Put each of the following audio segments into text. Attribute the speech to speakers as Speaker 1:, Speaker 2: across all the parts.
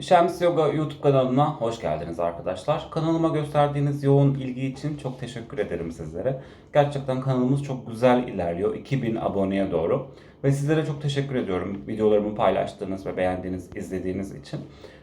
Speaker 1: Şems Yoga YouTube kanalına hoş geldiniz arkadaşlar. Kanalıma gösterdiğiniz yoğun ilgi için çok teşekkür ederim sizlere. Gerçekten kanalımız çok güzel ilerliyor. 2000 aboneye doğru. Ve sizlere çok teşekkür ediyorum videolarımı paylaştığınız ve beğendiğiniz, izlediğiniz için.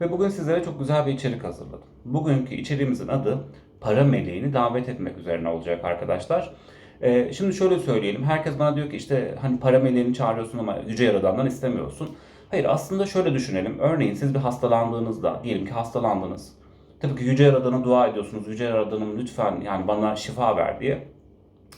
Speaker 1: Ve bugün sizlere çok güzel bir içerik hazırladım. Bugünkü içeriğimizin adı para meleğini davet etmek üzerine olacak arkadaşlar. Ee, şimdi şöyle söyleyelim. Herkes bana diyor ki işte hani para meleğini çağırıyorsun ama yüce yaradandan istemiyorsun. Hayır aslında şöyle düşünelim. Örneğin siz bir hastalandığınızda diyelim ki hastalandınız. Tabii ki Yüce Yaradan'a dua ediyorsunuz. Yüce Yaradan'ım lütfen yani bana şifa ver diye.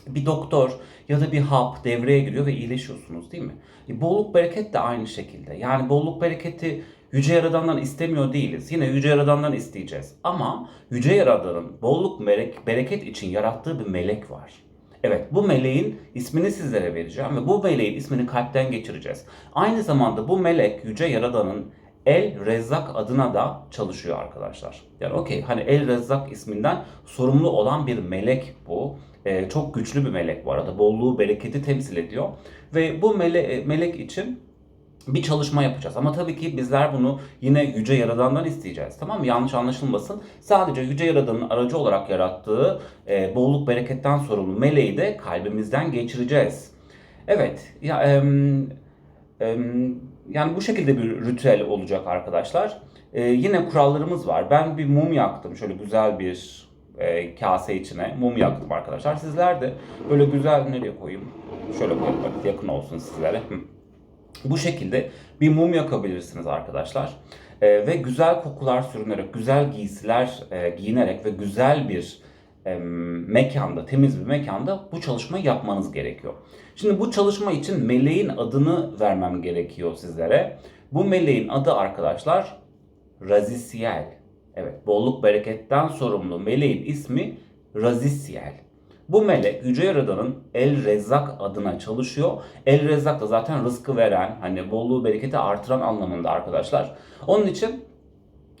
Speaker 1: Bir doktor ya da bir hap devreye giriyor ve iyileşiyorsunuz değil mi? E, bolluk bereket de aynı şekilde. Yani bolluk bereketi Yüce Yaradan'dan istemiyor değiliz. Yine Yüce Yaradan'dan isteyeceğiz. Ama Yüce Yaradan'ın bolluk bereket için yarattığı bir melek var. Evet bu meleğin ismini sizlere vereceğim ve bu meleğin ismini kalpten geçireceğiz. Aynı zamanda bu melek Yüce Yaradan'ın El Rezzak adına da çalışıyor arkadaşlar. Yani okey hani El Rezzak isminden sorumlu olan bir melek bu. Ee, çok güçlü bir melek bu arada. Bolluğu, bereketi temsil ediyor. Ve bu mele- melek için bir çalışma yapacağız. Ama tabii ki bizler bunu yine Yüce Yaradan'dan isteyeceğiz. Tamam mı? Yanlış anlaşılmasın. Sadece Yüce Yaradan'ın aracı olarak yarattığı e, bolluk bereketten sorumlu meleği de kalbimizden geçireceğiz. Evet. Ya, em, em, yani bu şekilde bir ritüel olacak arkadaşlar. E, yine kurallarımız var. Ben bir mum yaktım. Şöyle güzel bir e, kase içine mum yaktım arkadaşlar. Sizler de böyle güzel nereye koyayım? Şöyle koyayım. Yakın olsun sizlere. Bu şekilde bir mum yakabilirsiniz arkadaşlar. Ee, ve güzel kokular sürünerek, güzel giysiler e, giyinerek ve güzel bir e, mekanda, temiz bir mekanda bu çalışmayı yapmanız gerekiyor. Şimdi bu çalışma için meleğin adını vermem gerekiyor sizlere. Bu meleğin adı arkadaşlar Razisiel. Evet, bolluk bereketten sorumlu meleğin ismi Razisiel. Bu melek Yüce Yaradan'ın El Rezzak adına çalışıyor. El Rezzak da zaten rızkı veren, hani bolluğu bereketi artıran anlamında arkadaşlar. Onun için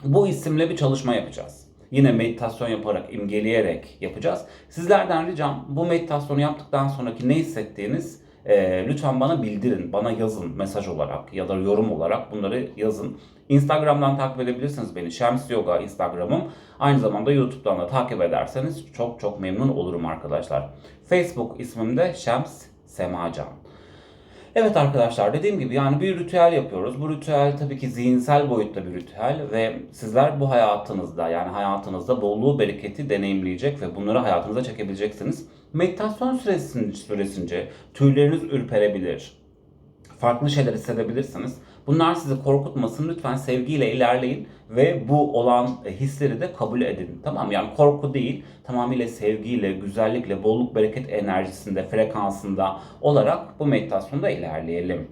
Speaker 1: bu isimle bir çalışma yapacağız. Yine meditasyon yaparak, imgeleyerek yapacağız. Sizlerden ricam bu meditasyonu yaptıktan sonraki ne hissettiğiniz e, lütfen bana bildirin, bana yazın mesaj olarak ya da yorum olarak bunları yazın. Instagram'dan takip edebilirsiniz beni. Şems Yoga Instagram'ım. Aynı zamanda YouTube'dan da takip ederseniz çok çok memnun olurum arkadaşlar. Facebook ismim de Şems Semacan. Evet arkadaşlar dediğim gibi yani bir ritüel yapıyoruz. Bu ritüel tabii ki zihinsel boyutta bir ritüel ve sizler bu hayatınızda yani hayatınızda bolluğu bereketi deneyimleyecek ve bunları hayatınıza çekebileceksiniz. Meditasyon süresince, tüyleriniz ürperebilir. Farklı şeyler hissedebilirsiniz. Bunlar sizi korkutmasın. Lütfen sevgiyle ilerleyin ve bu olan hisleri de kabul edin. Tamam? Yani korku değil, tamamıyla sevgiyle, güzellikle, bolluk bereket enerjisinde, frekansında olarak bu meditasyonda ilerleyelim.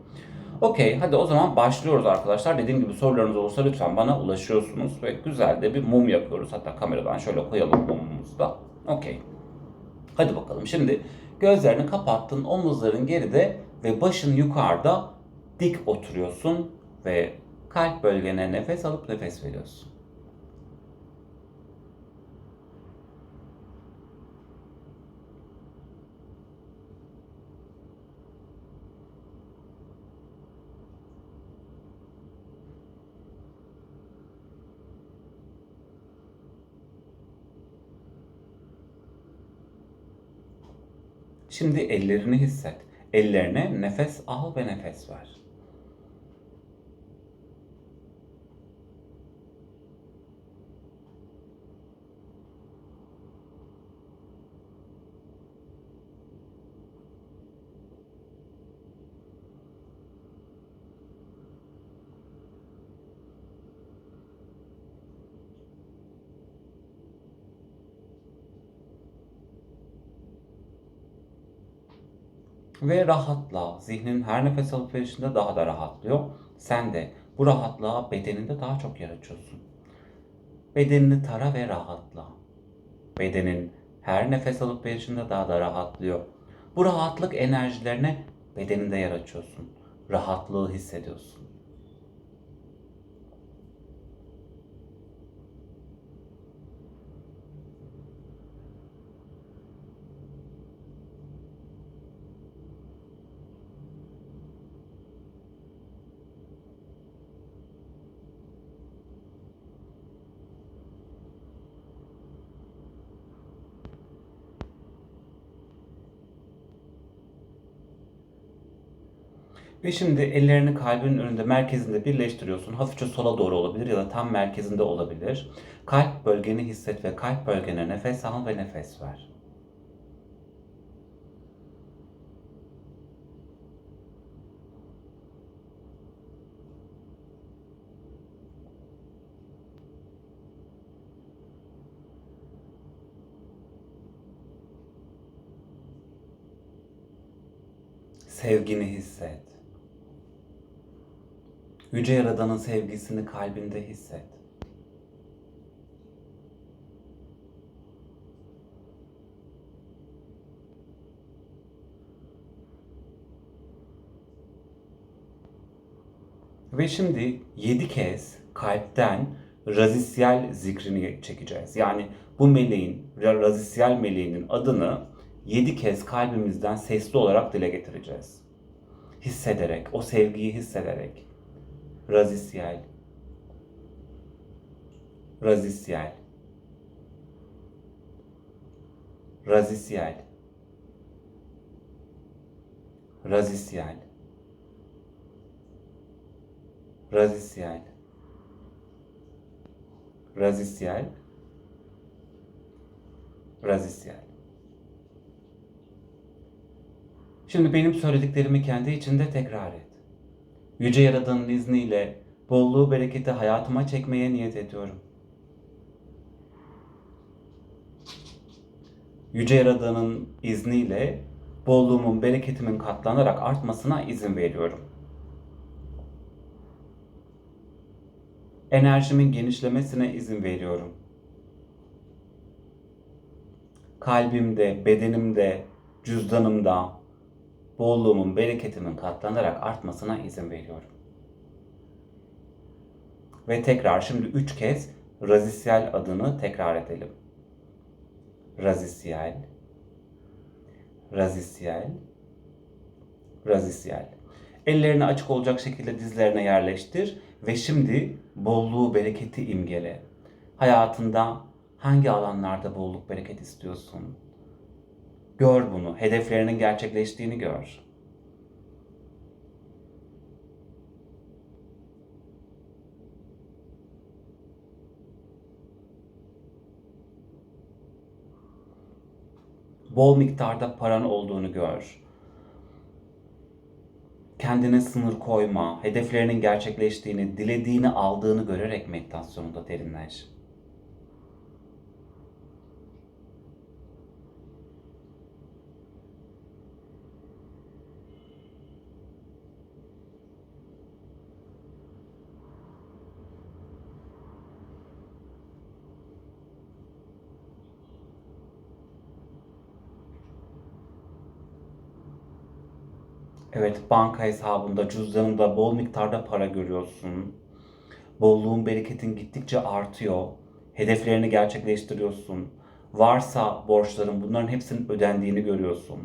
Speaker 1: Okey, hadi o zaman başlıyoruz arkadaşlar. Dediğim gibi sorularınız olursa lütfen bana ulaşıyorsunuz ve güzel de bir mum yapıyoruz. Hatta kameradan şöyle koyalım mumumuzu da. Okey. Hadi bakalım. Şimdi gözlerini kapattın, omuzların geride ve başın yukarıda dik oturuyorsun ve kalp bölgene nefes alıp nefes veriyorsun. Şimdi ellerini hisset. Ellerine nefes al ve nefes ver. Ve rahatla. Zihnin her nefes alıp verişinde daha da rahatlıyor. Sen de bu rahatlığa bedeninde daha çok yer açıyorsun. Bedenini tara ve rahatla. Bedenin her nefes alıp verişinde daha da rahatlıyor. Bu rahatlık enerjilerine bedeninde yer açıyorsun. Rahatlığı hissediyorsun. Ve şimdi ellerini kalbinin önünde merkezinde birleştiriyorsun. Hafifçe sola doğru olabilir ya da tam merkezinde olabilir. Kalp bölgeni hisset ve kalp bölgene nefes al ve nefes ver. Sevgini hisset. Yüce Yaradan'ın sevgisini kalbinde hisset. Ve şimdi yedi kez kalpten razisyel zikrini çekeceğiz. Yani bu meleğin, razisyel meleğinin adını yedi kez kalbimizden sesli olarak dile getireceğiz. Hissederek, o sevgiyi hissederek. Razisyel, razisyel, razisyel, razisyel, razisyel, razisyel, razisyel. Şimdi benim söylediklerimi kendi içinde tekrar et. Yüce Yaradan'ın izniyle bolluğu bereketi hayatıma çekmeye niyet ediyorum. Yüce Yaradan'ın izniyle bolluğumun, bereketimin katlanarak artmasına izin veriyorum. Enerjimin genişlemesine izin veriyorum. Kalbimde, bedenimde, cüzdanımda, bolluğumun, bereketimin katlanarak artmasına izin veriyorum. Ve tekrar şimdi üç kez razisyel adını tekrar edelim. Razisyel, razisyel, razisyel. Ellerini açık olacak şekilde dizlerine yerleştir ve şimdi bolluğu, bereketi imgele. Hayatında hangi alanlarda bolluk, bereket istiyorsun? Gör bunu, hedeflerinin gerçekleştiğini gör. Bol miktarda paran olduğunu gör. Kendine sınır koyma, hedeflerinin gerçekleştiğini, dilediğini aldığını görerek meditasyonunda derinleş. Evet, banka hesabında, cüzdanında bol miktarda para görüyorsun. Bolluğun, bereketin gittikçe artıyor. Hedeflerini gerçekleştiriyorsun. Varsa borçların bunların hepsinin ödendiğini görüyorsun.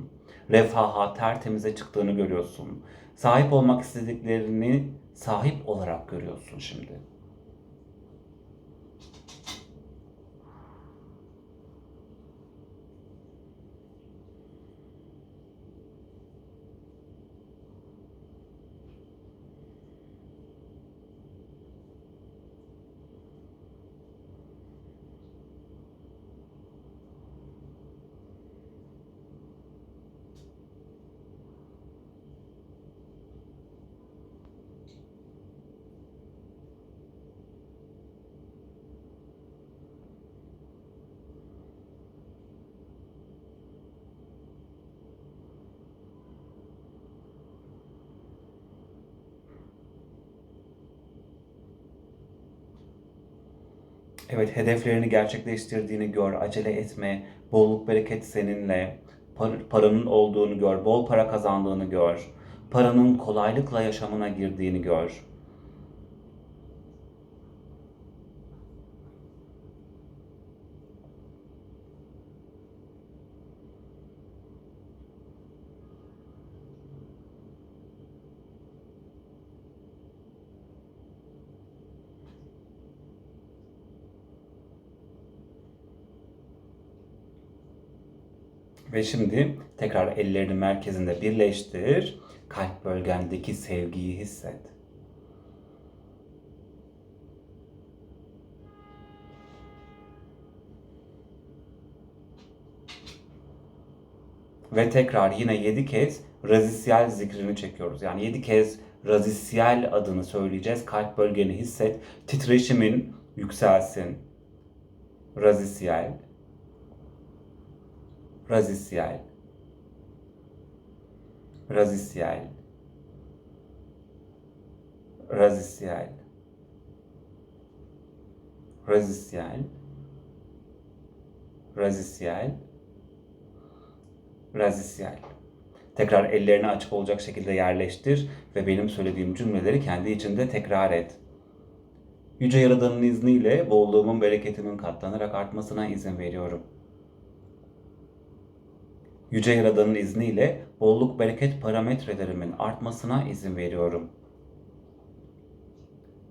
Speaker 1: Refaha, tertemize çıktığını görüyorsun. Sahip olmak istediklerini sahip olarak görüyorsun şimdi. Evet, hedeflerini gerçekleştirdiğini gör, acele etme, bolluk bereket seninle, par- paranın olduğunu gör, bol para kazandığını gör, paranın kolaylıkla yaşamına girdiğini gör. Ve şimdi tekrar ellerini merkezinde birleştir. Kalp bölgendeki sevgiyi hisset. Ve tekrar yine 7 kez razisyel zikrini çekiyoruz. Yani 7 kez razisyel adını söyleyeceğiz. Kalp bölgeni hisset. Titreşimin yükselsin. Razisyel. Razisyel. Razisyel. Razisyel. Razisyel. Razisyel. Razisyel. Tekrar ellerini açık olacak şekilde yerleştir ve benim söylediğim cümleleri kendi içinde tekrar et. Yüce Yaradan'ın izniyle bolluğumun, bereketimin katlanarak artmasına izin veriyorum. Yüce Yaradan'ın izniyle bolluk bereket parametrelerimin artmasına izin veriyorum.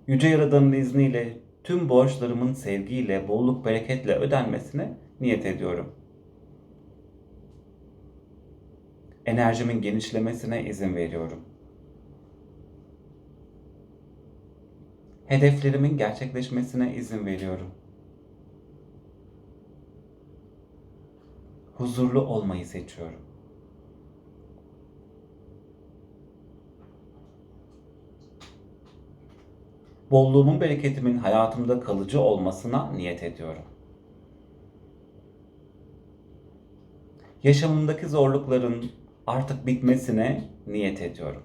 Speaker 1: Yüce Yaradan'ın izniyle tüm borçlarımın sevgiyle, bolluk bereketle ödenmesine niyet ediyorum. Enerjimin genişlemesine izin veriyorum. Hedeflerimin gerçekleşmesine izin veriyorum. Huzurlu olmayı seçiyorum. Bolluğumun, bereketimin hayatımda kalıcı olmasına niyet ediyorum. Yaşamımdaki zorlukların artık bitmesine niyet ediyorum.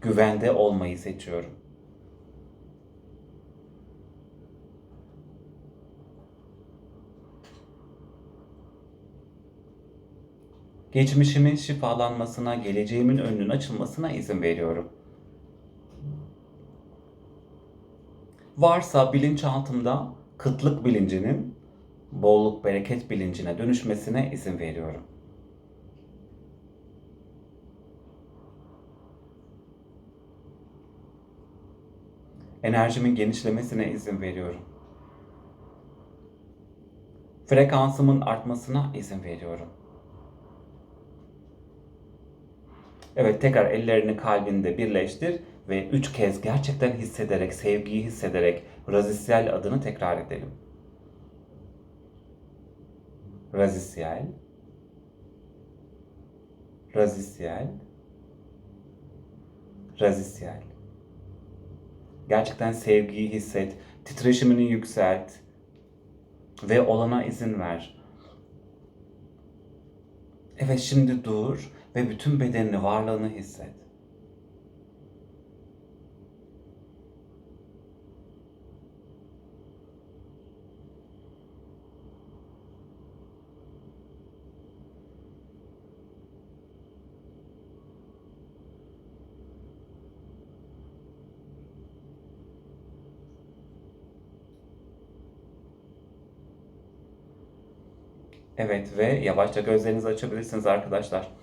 Speaker 1: Güvende olmayı seçiyorum. Geçmişimin şifalanmasına, geleceğimin önünün açılmasına izin veriyorum. Varsa bilinçaltımda kıtlık bilincinin bolluk bereket bilincine dönüşmesine izin veriyorum. Enerjimin genişlemesine izin veriyorum. Frekansımın artmasına izin veriyorum. Evet tekrar ellerini kalbinde birleştir ve üç kez gerçekten hissederek, sevgiyi hissederek razisyel adını tekrar edelim. Razisyel, razisyel, razisyel. Gerçekten sevgiyi hisset, titreşimini yükselt ve olana izin ver. Evet şimdi dur ve bütün bedenini, varlığını hisset. Evet ve yavaşça gözlerinizi açabilirsiniz arkadaşlar.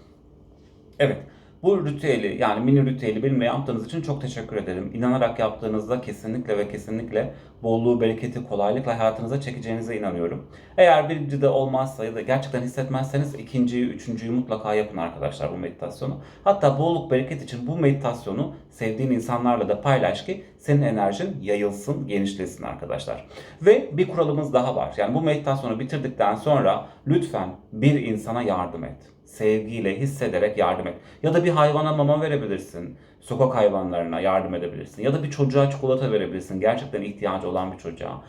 Speaker 1: Evet. Bu ritüeli yani mini ritüeli benimle yaptığınız için çok teşekkür ederim. İnanarak yaptığınızda kesinlikle ve kesinlikle bolluğu, bereketi kolaylıkla hayatınıza çekeceğinize inanıyorum. Eğer birinci de olmazsa ya da gerçekten hissetmezseniz ikinciyi, üçüncüyü mutlaka yapın arkadaşlar bu meditasyonu. Hatta bolluk, bereket için bu meditasyonu sevdiğin insanlarla da paylaş ki senin enerjin yayılsın, genişlesin arkadaşlar. Ve bir kuralımız daha var. Yani bu meditasyonu bitirdikten sonra lütfen bir insana yardım et sevgiyle hissederek yardım et. Ya da bir hayvana mama verebilirsin. Sokak hayvanlarına yardım edebilirsin. Ya da bir çocuğa çikolata verebilirsin. Gerçekten ihtiyacı olan bir çocuğa.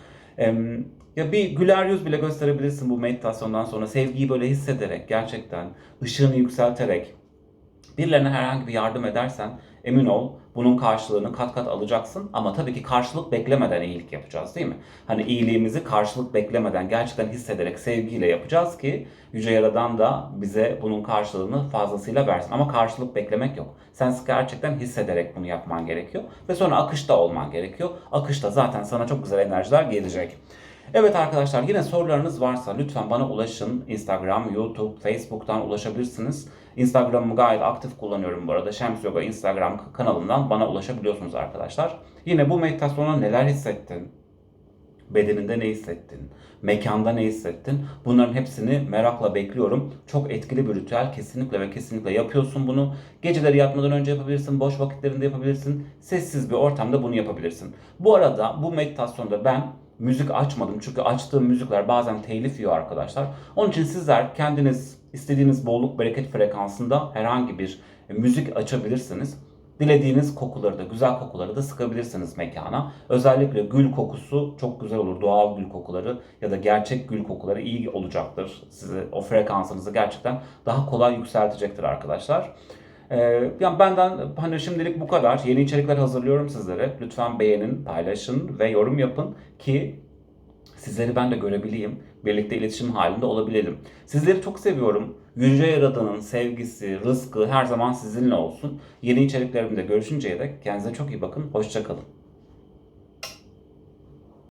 Speaker 1: Ya bir güler yüz bile gösterebilirsin bu meditasyondan sonra. Sevgiyi böyle hissederek, gerçekten ışığını yükselterek birilerine herhangi bir yardım edersen emin ol bunun karşılığını kat kat alacaksın ama tabii ki karşılık beklemeden iyilik yapacağız değil mi? Hani iyiliğimizi karşılık beklemeden gerçekten hissederek sevgiyle yapacağız ki Yüce Yaradan da bize bunun karşılığını fazlasıyla versin. Ama karşılık beklemek yok. Sen gerçekten hissederek bunu yapman gerekiyor ve sonra akışta olman gerekiyor. Akışta zaten sana çok güzel enerjiler gelecek. Evet arkadaşlar yine sorularınız varsa lütfen bana ulaşın. Instagram, YouTube, Facebook'tan ulaşabilirsiniz. Instagram'ımı gayet aktif kullanıyorum bu arada. Şems Yoga Instagram kanalından bana ulaşabiliyorsunuz arkadaşlar. Yine bu meditasyona neler hissettin? Bedeninde ne hissettin? Mekanda ne hissettin? Bunların hepsini merakla bekliyorum. Çok etkili bir ritüel. Kesinlikle ve kesinlikle yapıyorsun bunu. Geceleri yatmadan önce yapabilirsin. Boş vakitlerinde yapabilirsin. Sessiz bir ortamda bunu yapabilirsin. Bu arada bu meditasyonda ben müzik açmadım. Çünkü açtığım müzikler bazen telif yiyor arkadaşlar. Onun için sizler kendiniz istediğiniz bolluk bereket frekansında herhangi bir e, müzik açabilirsiniz. Dilediğiniz kokuları da, güzel kokuları da sıkabilirsiniz mekana. Özellikle gül kokusu çok güzel olur. Doğal gül kokuları ya da gerçek gül kokuları iyi olacaktır. Sizi o frekansınızı gerçekten daha kolay yükseltecektir arkadaşlar. Ee, yani benden hani şimdilik bu kadar. Yeni içerikler hazırlıyorum sizlere. Lütfen beğenin, paylaşın ve yorum yapın ki sizleri ben de görebileyim. Birlikte iletişim halinde olabilelim. Sizleri çok seviyorum. Yüce Yaradan'ın sevgisi, rızkı her zaman sizinle olsun. Yeni içeriklerimde görüşünceye dek kendinize çok iyi bakın. Hoşçakalın.